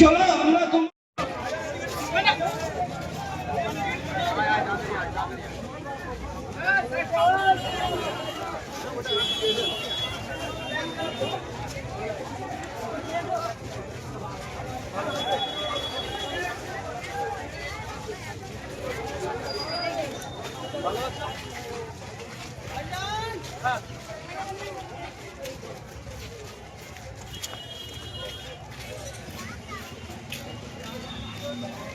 চলো আমরা তোমার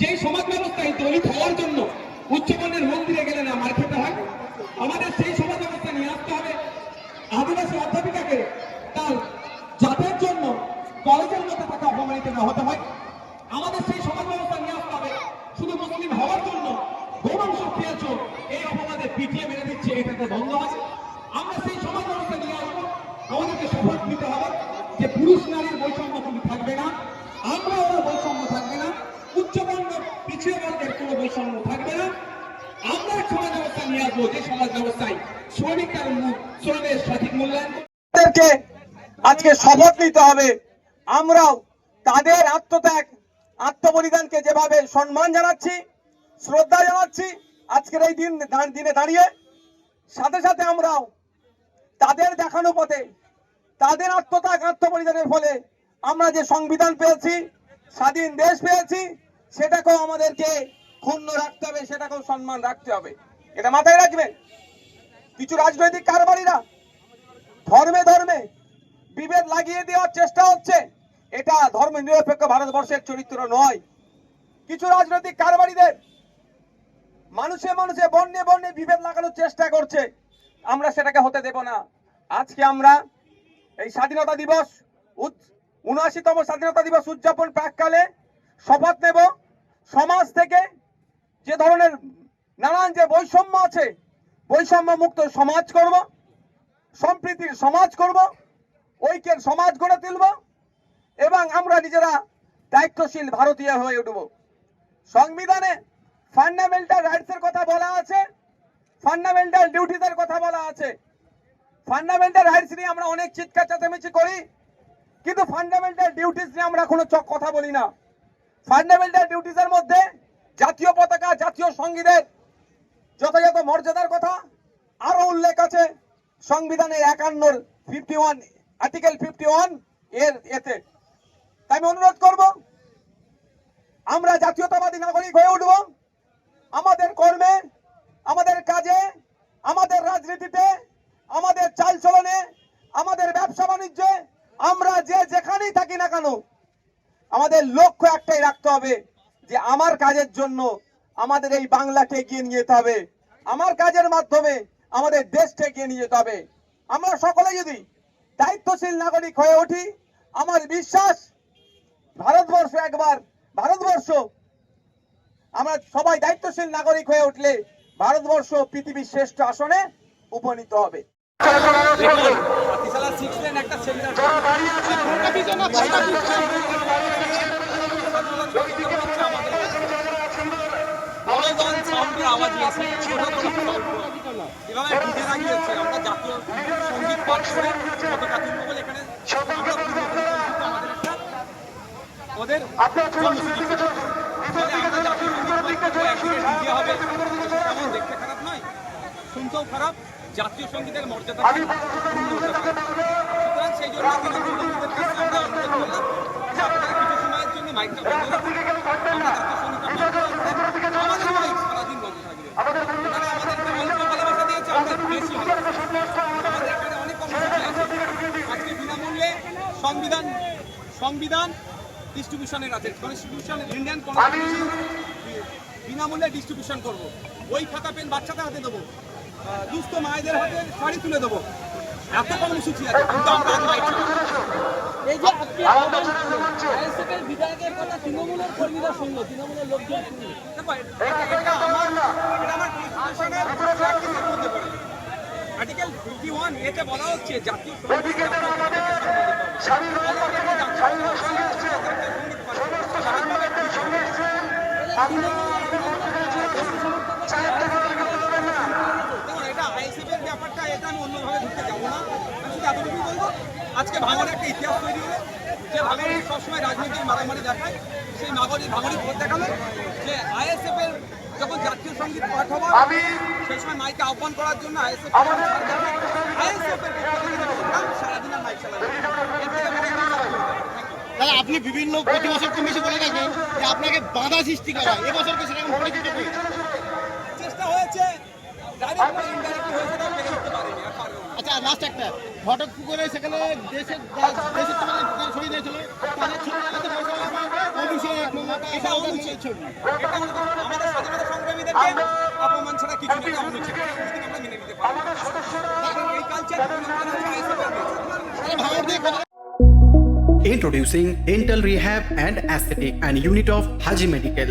যেই সমাজ ব্যবস্থায় দলিত হওয়ার জন্য উচ্চমানের মন্দিরে গেলে না মার খেতে হয়? আমাদের সেই সমাজ ব্যবস্থা নিয়ে আসতে হবে। আদিবাসী অধ্যাপিকাকে তার জাতের জন্য কলেজের মধ্যে তাকে অপমানিত না হতে হয়। আমাদের সেই সমাজ ব্যবস্থা নিয়ে আসতে হবে। শুধু মুসলিম হওয়ার জন্য গৌরংশ পেয়েছ এই অপবাদে পিটিয়ে মেরে দিচ্ছে, এটাতে বন্ধ হয়। আমরা সেই সমাজ ব্যবস্থা নিয়ে আসব। আমাদেরকে শপথ নিতে হবে যে পুরুষ নারীর বৈষম্য থাকবে না। আমরা ওরা বৈষম্য থাকবে না উচ্চবর্ণ পিছিয়ে বর্গের কোনো বৈষম্য থাকবে না আমরা এক সমাজ ব্যবস্থা নিয়ে যে সমাজ ব্যবস্থায় শ্রমিক তার শ্রমের সঠিক মূল্যায়ন আজকে শপথ নিতে হবে। আমরাও তাদের আত্মত্যাগ, আত্মবলিদানকে যেভাবে সম্মান জানাচ্ছি, শ্রদ্ধা জানাচ্ছি আজকের এই দিন দিনে দাঁড়িয়ে। সাথে সাথে আমরাও তাদের দেখানো পথে, তাদের আত্মত্যাগ, আত্মবলিদানের ফলে আমরা যে সংবিধান পেয়েছি, স্বাধীন দেশ পেয়েছি, সেটাকেও আমাদেরকে ক্ষুণ্ণ রাখতে হবে, সেটাকেও সম্মান রাখতে হবে। এটা মাথায় রাখবেন। কিছু রাজনৈতিক কারবারিরা ধর্মে ধর্মে বিভেদ লাগিয়ে দেওয়ার চেষ্টা হচ্ছে। এটা ধর্ম নিরপেক্ষ ভারতবর্ষের চরিত্র নয়। কিছু রাজনৈতিক কারবারিদের মানুষে মানুষে বর্ণে বর্ণে বিভেদ লাগানোর চেষ্টা করছে। আমরা সেটাকে হতে দেব না। আজকে আমরা এই স্বাধীনতা দিবস উনআশিতম স্বাধীনতা দিবস উদযাপন প্রাককালে শপথ নেব। সমাজ থেকে যে ধরনের নানান যে বৈষম্য আছে বৈষম্য মুক্ত সমাজ করব, সম্প্রীতির সমাজ করব, ঐক্যের সমাজ গড়ে তুলব, এবং আমরা নিজেরা দায়িত্বশীল ভারতীয় হয়ে উঠব। সংবিধানে ফান্ডামেন্টাল রাইটসের কথা বলা আছে ফান্ডামেন্টাল ডিউটিসের কথা বলা আছে। ফান্ডামেন্টাল রাইটস নিয়ে আমরা অনেক চিৎকার চেঁচামেচি করি, কিন্তু ফান্ডামেন্টাল ডিউটিস নিয়ে আমরা কোনো চক কথা বলি না। ফান্ডামেন্টাল ডিউটিসের মধ্যে জাতীয় পতাকা, জাতীয় সঙ্গীতের যথাযথ মর্যাদার কথা আরও উল্লেখ আছে সংবিধানের একান্নর ফিফটি ওয়ান আর্টিকেল ফিফটি ওয়ানের এতে। তাই আমি অনুরোধ করব, আমরা জাতীয়তাবাদী নাগরিক হয়ে উঠব। আমাদের কর্মে, আমাদের কাজে, আমাদের রাজনীতিতে, আমাদের চালচলনে আমাদের ব্যবসা বাণিজ্যে, আমরা যে যেখানেই থাকি না কেন, আমাদের লক্ষ্য একটাই রাখতে হবে যে আমার কাজের জন্য আমাদের এই বাংলাকে এগিয়ে নিয়ে যেতে হবে আমার কাজের মাধ্যমে আমাদের দেশকে এগিয়ে নিয়ে যেতে হবে আমরা সকলে যদি দায়িত্বশীল নাগরিক হয়ে উঠি আমার বিশ্বাস ভারতবর্ষ একবার ভারতবর্ষ আমরা সবাই দায়িত্বশীল নাগরিক হয়ে উঠলে ভারতবর্ষ পৃথিবীর শ্রেষ্ঠ আসনে উপনীত হবে আওয়াজ দিয়েছে ছোট করে এভাবে ডিজে লাগিয়েছে আমরা জাতীয় সংগীত পাঠ করে পতাকা তুলবো বলে এখানে আমরা তুলবো বলে কিন্তু আমাদের একটা ওদের কর্মসূচি ছিল। ফলে আমরা জাতীয় সংগীত পাঠ করব, একদিকে ডিজে হবে। তেমন দেখতে খারাপ নয়। শুনতেও খারাপ। জাতীয় সঙ্গীতের মর্যাদা সুতরাং সেই জন্য কাছে আমরা অনুরোধ করলাম যে আপনারা কিছু সময়ের জন্য মাইকটা বন্ধ রাখুন। আমরা জাতীয় সঙ্গীতটা বন্ধ রাখব। আমাদের মাইক সারাদিন বন্ধ থাকবে ওনারা আমাদেরকে অল্প ভালোবাসা দিয়েছে আমরা বেশি ভালোবাসি। আমাদের এখানে অনেক আজকে বিনামূল্যে সংবিধান সংবিধান ডিস্ট্রিবিউশনের আছে কনস্টিটিউশন ইন্ডিয়ান কনস্টিটিউশন বিনামূল্যে ডিস্ট্রিবিউশন করব। ওই খাতা পেন বাচ্চাদের হাতে দেবো। দুস্থ মায়েদের হাতে শাড়ি তুলে দেবো। এত কর্মসূচি আছে কিন্তু আমরা। এই যে আপনি আইএসএফের বিধায়কের কথা তৃণমূলের কর্মীরা শুনলো তৃণমূলের লোকজন শুনলো। আমার আর্টিকেল ফিফটি ওয়ান এতে বলা হচ্ছে জাতীয় এটা এর ব্যাপারটা এটা আমি অন্যভাবে যাব না। আমি শুধু এতটুকুই বলব আজকে ভাঙনের একটা ইতিহাস তৈরি হলো। যে ভাঙনি সবসময় রাজনৈতিক মারামারি দেখায় সেই নাগরি ভাঙনি ভোট দেখাল যে আইএসএফ এর যখন জাতীয় সংগীত পাঠ হবে সেই সময় মাইকে আহ্বান করার জন্য আইএসএফ আইএসএফ এর সারাদিন আর মাইক চালাবে আপনি বিভিন্ন প্রতি বছর কম বেশি বলে থাকেন যে আপনাকে বাধা সৃষ্টি করা এবছর কি সেরকম চেষ্টা হয়েছে। আচ্ছা লাস্ট একটা। ঘটক পুকুরে সেখানে দেশের দেশের তোমাদের যারা শহীদ তাদের ছবি এটা অনুচিত এটা। আমাদের স্বাধীনতা সংগ্রামীদেরকে অপমান ছাড়া কিছু না অনুচিত আমরা মেনে নিতে। কারণ এই কালচার কথা Introducing Dental Rehab and Aesthetic and Unit of Haji Medical.